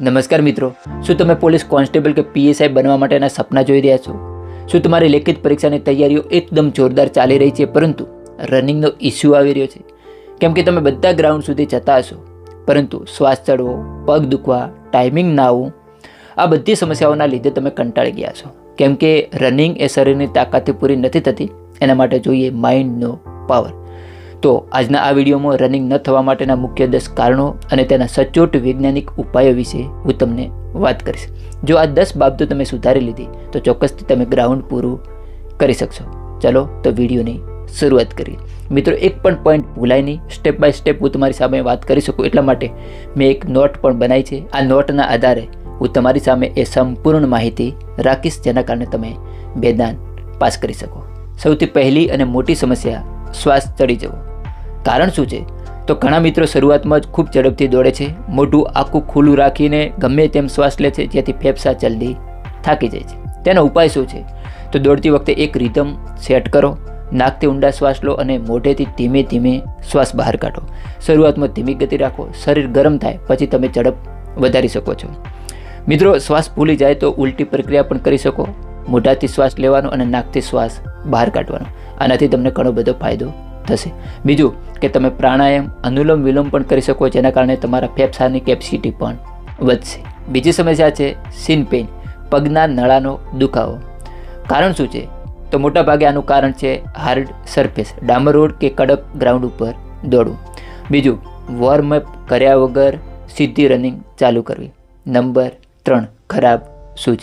નમસ્કાર મિત્રો, શું તમે પોલીસ કોન્સ્ટેબલ કે પીએસઆઈ બનવા માટેના સપના જોઈ રહ્યા છો? શું તમારી લેખિત પરીક્ષાની તૈયારીઓ એકદમ જોરદાર ચાલી રહી છે, પરંતુ રનિંગનો ઇસ્યુ આવી રહ્યો છે? કેમ કે તમે બધા ગ્રાઉન્ડ સુધી જતા હશો, પરંતુ શ્વાસ ચડવો, પગ દુખવા, ટાઈમિંગ ના આવવું, આ બધી સમસ્યાઓના લીધે તમે કંટાળી ગયા છો. કેમ કે રનિંગ એ શરીરની તાકાતથી પૂરી નથી થતી, એના માટે જોઈએ માઇન્ડનો પાવર તો આજના આ વિડીયોમાં રનિંગ ન થવા માટેના મુખ્ય દસ કારણો અને તેના સચોટ વૈજ્ઞાનિક ઉપાયો વિશે હું તમને વાત કરીશ. જો આ દસ બાબતો તમે સુધારી લીધી, તો ચોક્કસથી તમે ગ્રાઉન્ડ પૂરું કરી શકશો. ચલો તો વિડીયોની શરૂઆત કરીએ. મિત્રો, એક પણ પોઈન્ટ ભૂલાય નહીં. સ્ટેપ બાય સ્ટેપ હું તમારી સામે વાત કરી શકું એટલા માટે મેં એક નોટ પણ બનાવી છે. આ નોટના આધારે હું તમારી સામે એ સંપૂર્ણ માહિતી રાખીશ, જેના કારણે તમે બેદાન પાસ કરી શકો. સૌથી પહેલી અને મોટી સમસ્યા શ્વાસ ચડી જવો. કારણ શું છે? તો ઘણા મિત્રો શરૂઆતમાં જ ખૂબ ઝડપથી દોડે છે. મોઢું આખું ખુલ્લું રાખીને ગમે તેમ શ્વાસ લે છે, જેથી ફેફસા જલ્દી થાકી જાય છે. તેનો ઉપાય શું છે? તો દોડતી વખતે એક રિધમ સેટ કરો. નાકથી ઊંડા શ્વાસ લો અને મોઢેથી ધીમે ધીમે શ્વાસ બહાર કાઢો. શરૂઆતમાં ધીમી ગતિ રાખો. શરીર ગરમ થાય, પછી તમે ઝડપ વધારી શકો છો. મિત્રો, શ્વાસ ભૂલી જાય તો ઉલટી પ્રક્રિયા પણ કરી શકો. મોઢાથી શ્વાસ લેવાનો અને નાકથી શ્વાસ બહાર કાઢવાનો. આનાથી તમને ઘણો બધો ફાયદો થશે. બીજું કે તમે પ્રાણાયામ, અનુલોમ વિલોમ પણ કરી શકો, જેના કારણે તમારા ફેફસાની કેપસિટી પણ વધશે. બીજી સમસ્યા છે સિન પેઇન પગના નળાનો દુખાવો. કારણ શું છે? તો મોટા ભાગે આનું કારણ છે હાર્ડ સરફેસ ડામર રોડ કે કડક ગ્રાઉન્ડ ઉપર દોડવું. બીજું વોર્મઅપ કર્યા વગર સીધી રનિંગ ચાલુ કરવી. નંબર ત્રણ, ખરાબ સૂઝ.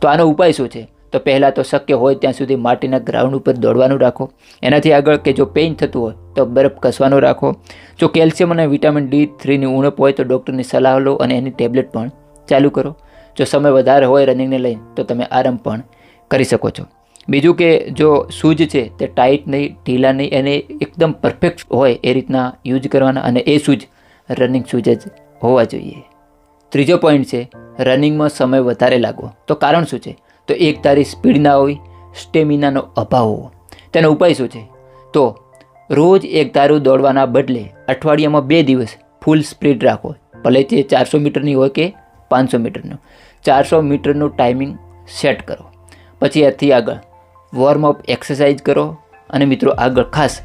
તો આનો ઉપાય શું છે? તો પહેલાં તો શક્ય હોય ત્યાં સુધી માટીના ગ્રાઉન્ડ ઉપર દોડવાનું રાખો. એનાથી આગળ કે જો પેઇન થતું હોય તો બરફ કસવાનો રાખો. જો કેલ્શિયમ અને વિટામિન ડી થ્રીની ઉણપ હોય તો ડૉક્ટરની સલાહ લો અને એની ટેબ્લેટ પણ ચાલુ કરો. જો સમય વધારે હોય રનિંગને લઈને તો તમે આરામ પણ કરી શકો છો. બીજું કે જો શૂઝ છે તે ટાઈટ નહીં, ઢીલા નહીં એને એકદમ પરફેક્ટ હોય એ રીતના યુઝ કરવાના અને એ શૂઝ રનિંગ શૂઝ જ હોવા જોઈએ. ત્રીજો પોઈન્ટ છે રનિંગમાં સમય વધારે લાગવો. તો કારણ શું છે? તો એક તારી સ્પીડ ના હોય સ્ટેમિનાનો અભાવ હોવો તેનો ઉપાય શું છે? તો રોજ એક તારું દોડવાના બદલે અઠવાડિયામાં બે દિવસ ફૂલ સ્પીડ રાખો. ભલે તે ચારસો મીટરની હોય કે પાંચસો મીટરનું. ચારસો મીટરનું ટાઈમિંગ સેટ કરો. પછી એથી આગળ વોર્મઅપ એક્સરસાઇઝ કરો. અને મિત્રો આગળ ખાસ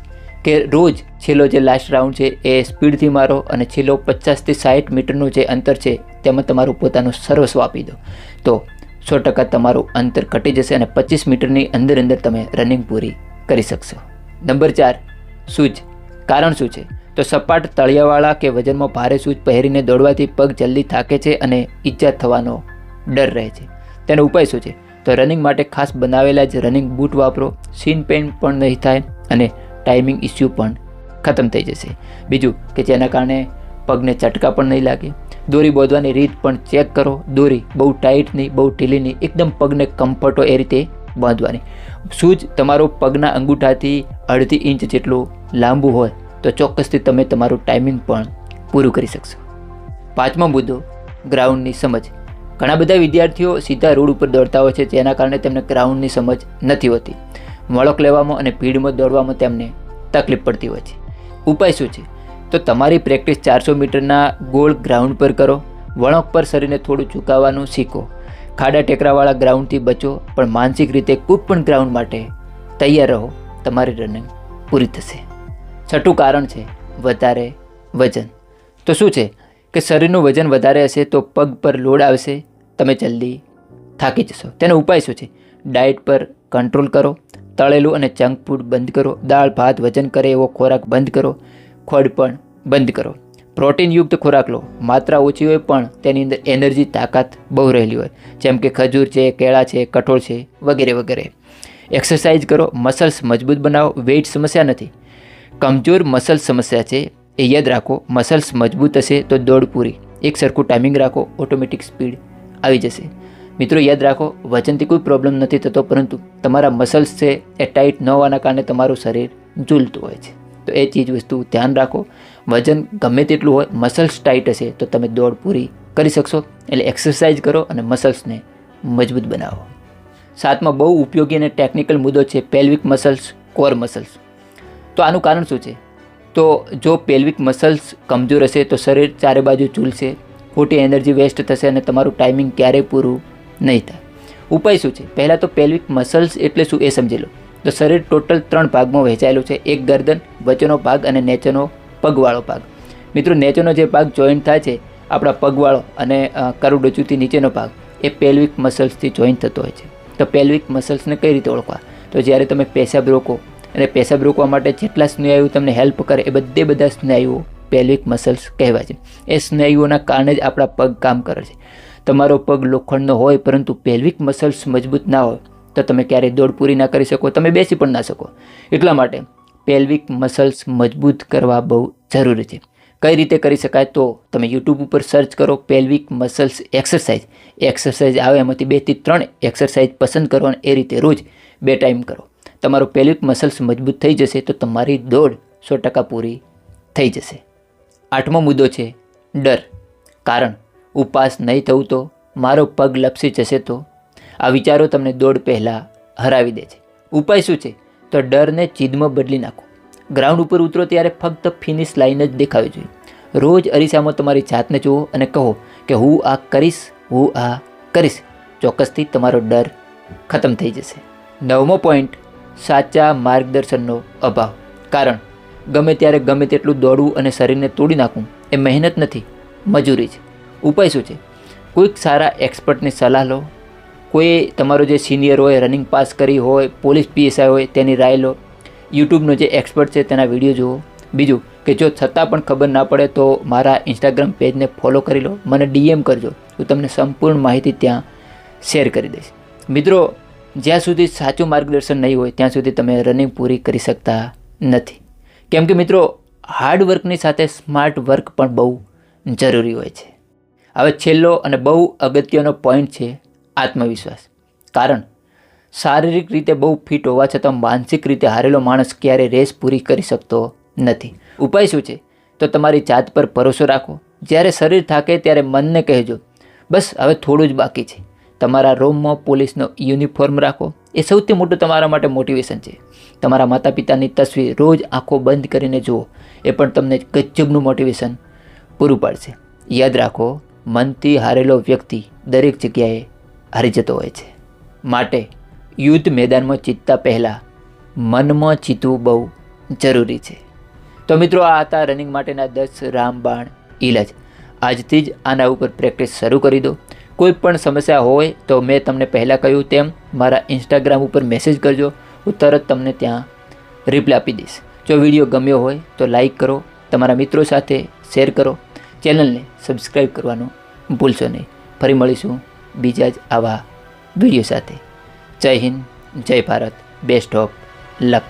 કે રોજ છેલ્લો જે લાસ્ટ રાઉન્ડ છે એ સ્પીડથી મારો અને છેલ્લો પચાસથી સાઠ મીટરનું જે અંતર છે તેમાં તમારું પોતાનું સર્વસ્વ આપી દો. તો સો ટકા તમારું અંતર ઘટી જશે અને પચીસ મીટરની અંદર અંદર તમે રનિંગ પૂરી કરી શકશો. નંબર ચાર સૂઝ કારણ શું છે? તો સપાટ તળિયાવાળા કે વજનમાં ભારે સૂજ પહેરીને દોડવાથી પગ જલ્દી થાકે છે અને ઈજા થવાનો ડર રહે છે. તેનો ઉપાય શું છે? તો રનિંગ માટે ખાસ બનાવેલા જ રનિંગ બૂટ વાપરો. સીન પેઇન પણ નહીં થાય અને ટાઈમિંગ ઇસ્યુ પણ ખતમ થઈ જશે. બીજું કે જેના કારણે પગને ચટકા પણ નહીં લાગે. દોરી બોધવાની રીત પણ ચેક કરો. દોરી બહુ ટાઈટ નહીં બહુ ઢીલી નહીં એકદમ પગને કમ્ફર્ટ એ રીતે બાંધવાની. શૂઝ તમારો પગના અંગૂઠાથી અડધી ઇંચ જેટલું લાંબુ હોય તો ચોક્કસથી તમે તમારું ટાઈમિંગ પણ પૂરું કરી શકશો. પાંચમો મુદ્દો ગ્રાઉન્ડની સમજ. ઘણા બધા વિદ્યાર્થીઓ સીધા રોડ ઉપર દોડતા હોય છે, જેના કારણે તેમને ગ્રાઉન્ડની સમજ નથી હોતી. વળક લેવામાં અને ભીડમાં દોડવામાં તેમને તકલીફ પડતી હોય છે. ઉપાય શું છે? તો તમારી પ્રેક્ટિસ ચારસો મીટરના ગોળ ગ્રાઉન્ડ પર કરો, વળોંક પર શરીરને થોડું ઝુકાવવાનું શીખો. ખાડા ટેકરાવાળા ગ્રાઉન્ડથી બચો, પણ માનસિક રીતે કોઈ પણ ગ્રાઉન્ડ માટે તૈયાર રહો. તમારી રનિંગ પૂરી થશે. છઠ્ઠું કારણ છે વધારે વજન. તો શું છે કે શરીરનું વજન વધારે હશે તો પગ પર લોડ આવશે, તમે જલ્દી થાકી જશો. તેનો ઉપાય શું છે? ડાયટ પર કંટ્રોલ કરો, તળેલું અને જંક ફૂડ બંધ કરો, દાળ, ભાત, વજન કરે એવો ખોરાક બંધ કરો. ખોડ પણ બંધ કરો. પ્રોટીનયુક્ત ખોરાક લો. માત્રા ઓછી હોય પણ તેની અંદર એનર્જી, તાકાત બહુ રહેલી હોય. જેમ કે ખજૂર છે, કેળા છે, કઠોળ છે વગેરે વગેરે. એક્સરસાઇઝ કરો. મસલ્સ મજબૂત બનાવો. વેઇટ સમસ્યા નથી. કમજોર મસલ્સ સમસ્યા છે એ યાદ રાખો. મસલ્સ મજબૂત હશે તો દોડ પૂરી. એક સરખું ટાઈમિંગ રાખો. ઓટોમેટિક સ્પીડ આવી જશે. મિત્રો, યાદ રાખો, વજનથી કોઈ પ્રોબ્લેમ નથી થતો, પરંતુ તમારા મસલ્સ છે એ ટાઈટ ન હોવાના કારણે તમારું શરીર ઝૂલતું હોય છે. તો એ ચીજ વસ્તુ ધ્યાન રાખો. વજન ગમે તેટલું હોય મસલ્સ ટાઈટ હશે, તો તમે દોડ પૂરી કરી શકશો. એટલે એક્સરસાઇઝ કરો અને મસલ્સને મજબૂત બનાવો. સાતમાં, બહુ ઉપયોગી અને ટેકનિકલ મુદ્દો છે પેલ્વિક મસલ્સ કોર મસલ્સ તો આનું કારણ શું છે? તો જો પેલ્વિક મસલ્સ કમજોર હશે, તો શરીર ચારે બાજુ ઝૂલશે, ખોટી એનર્જી વેસ્ટ થશે અને તમારું ટાઈમિંગ ક્યારેય પૂરું નહીં થાય. ઉપાય શું છે? પહેલાં તો પેલ્વિક મસલ્સ એટલે શું એ સમજી લો. તો શરીર ટોટલ ત્રણ ભાગમાં વહેંચાયેલું છે. એક ગરદન વચ્ચેનો ભાગ અને નેચેનો પગવાળો ભાગ. મિત્રો નેચેનો જે ભાગ જોઈન્ટ થાય છે, આપણા પગવાળો અને કરોડરજ્જુથી નીચેનો ભાગ, એ પેલ્વિક મસલ્સથી જોઈન્ટ થતો હોય છે. તો પેલ્વિક મસલ્સને કઈ રીતે ઓળખવા? તો જ્યારે તમે પેશાબ રોકો, અને પેશાબ રોકવા માટે જેટલા સ્નાયુ તમને હેલ્પ કરે, એ બધે બધા સ્નાયુઓ પેલ્વિક મસલ્સ કહેવાય છે. એ સ્નાયુઓના કારણે જ આપણા પગ કામ કરે છે. તમારો પગ લોખંડનો હોય, પરંતુ પેલ્વિક મસલ્સ મજબૂત ના હોય તો તમે ક્યારેય દોડ પૂરી ના કરી શકો, તમે બેસી પણ ના શકો. એટલા માટે પેલ્વિક મસલ્સ મજબૂત કરવા બહુ જરૂરી છે. કઈ રીતે કરી શકાય તો તમે યુટ્યુબ ઉપર સર્ચ કરો પેલ્વિક મસલ્સ એક્સરસાઇઝ એક્સરસાઇઝ આવે એમાંથી બેથી ત્રણ એક્સરસાઇઝ પસંદ કરો અને એ રીતે રોજ બે ટાઈમ કરો. તમારો પેલ્વિક મસલ્સ મજબૂત થઈ જશે તો તમારી દોડ સો ટકા પૂરી થઈ જશે. આઠમો મુદ્દો છે ડર. કારણ, ઉપવાસ નહીં થવું તો મારો પગ લપસી જશે તો આ વિચારો તમને દોડ પહેલાં હરાવી દે છે. ઉપાય શું છે? તો ડરને ચીદમાં બદલી નાખો. ગ્રાઉન્ડ ઉપર ઉતરો ત્યારે ફક્ત ફિનિશ લાઈન જ દેખાવી જોઈએ. રોજ અરીસામાં તમારી જાતને જુઓ અને કહો કે હું આ કરીશ, હું આ કરીશ. ચોક્કસથી તમારો ડર ખતમ થઈ જશે. નવમો પોઈન્ટ સાચા માર્ગદર્શનનો અભાવ. કારણ, ગમે ત્યારે ગમે તેટલું દોડવું અને શરીરને તોડી નાખવું એ મહેનત નથી, મજૂરી છે. ઉપાય શું છે? કોઈક સારા એક્સપર્ટની સલાહ લો કોઈ તમારો જે સિનિયર હોય રનિંગ પાસ કરી હોય પોલીસ પીએસઆઈ હોય, તેની રાય લો. યુટ્યુબનો જે એક્સપર્ટ છે, તેના વીડિયો જુઓ. બીજું કે જો છતાં પણ ખબર ના પડે તો મારા ઇન્સ્ટાગ્રામ પેજને ફોલો કરી લો. મને ડીએમ કરજો. હું તમને સંપૂર્ણ માહિતી ત્યાં શેર કરી દઈશ. મિત્રો, જ્યાં સુધી સાચું માર્ગદર્શન નહીં હોય, ત્યાં સુધી તમે રનિંગ પૂરી કરી શકતા નથી. કેમ કે મિત્રો હાર્ડ વર્કની સાથે સ્માર્ટ વર્ક પણ બહુ જરૂરી હોય છે. હવે છેલ્લો અને બહુ અગત્યનો પોઈન્ટ છે આત્મવિશ્વાસ. કારણ, શારીરિક રીતે બહુ ફિટ હોવા છતાં માનસિક રીતે હારેલો માણસ ક્યારે રેસ પૂરી કરી શકતો નથી. ઉપાય શું છે? તો તમારી જાત પર ભરોસો રાખો. જ્યારે શરીર થાકે ત્યારે મનને કહેજો, બસ, હવે થોડું જ બાકી છે. તમારા રૂમમાં પોલીસનો યુનિફોર્મ રાખો. એ સૌથી મોટું તમારા માટે મોટિવેશન છે. તમારા માતા પિતાની તસવીર રોજ આંખો બંધ કરીને જુઓ. એ પણ તમને ગજબનું મોટિવેશન પૂરું પાડશે. યાદ રાખો, મનથી હારેલો વ્યક્તિ દરેક જગ્યાએ હારી જતો હોય છે. માટે યુદ્ધ મેદાનમાં ચીતતા પહેલાં મનમાં ચીતવું બહુ જરૂરી છે. તો મિત્રો, આ હતા રનિંગ માટેના દસ રામબાણ ઇલાજ આજથી જ આના ઉપર પ્રેક્ટિસ શરૂ કરી દો. કોઈ પણ સમસ્યા હોય તો મેં તમને પહેલાં કહ્યું તેમ મારા ઇન્સ્ટાગ્રામ ઉપર મેસેજ કરજો. હું તરત તમને ત્યાં રિપ્લાય આપી દઈશ. જો વીડિયો ગમ્યો હોય તો લાઈક કરો. તમારા મિત્રો સાથે શેર કરો. ચેનલને સબસ્ક્રાઈબ કરવાનું ભૂલશો નહીં. ફરી મળીશું. બીજા જ આવા વીડિયો સાથે. જય હિન્દ જય ભારત બેસ્ટ ઓફ લક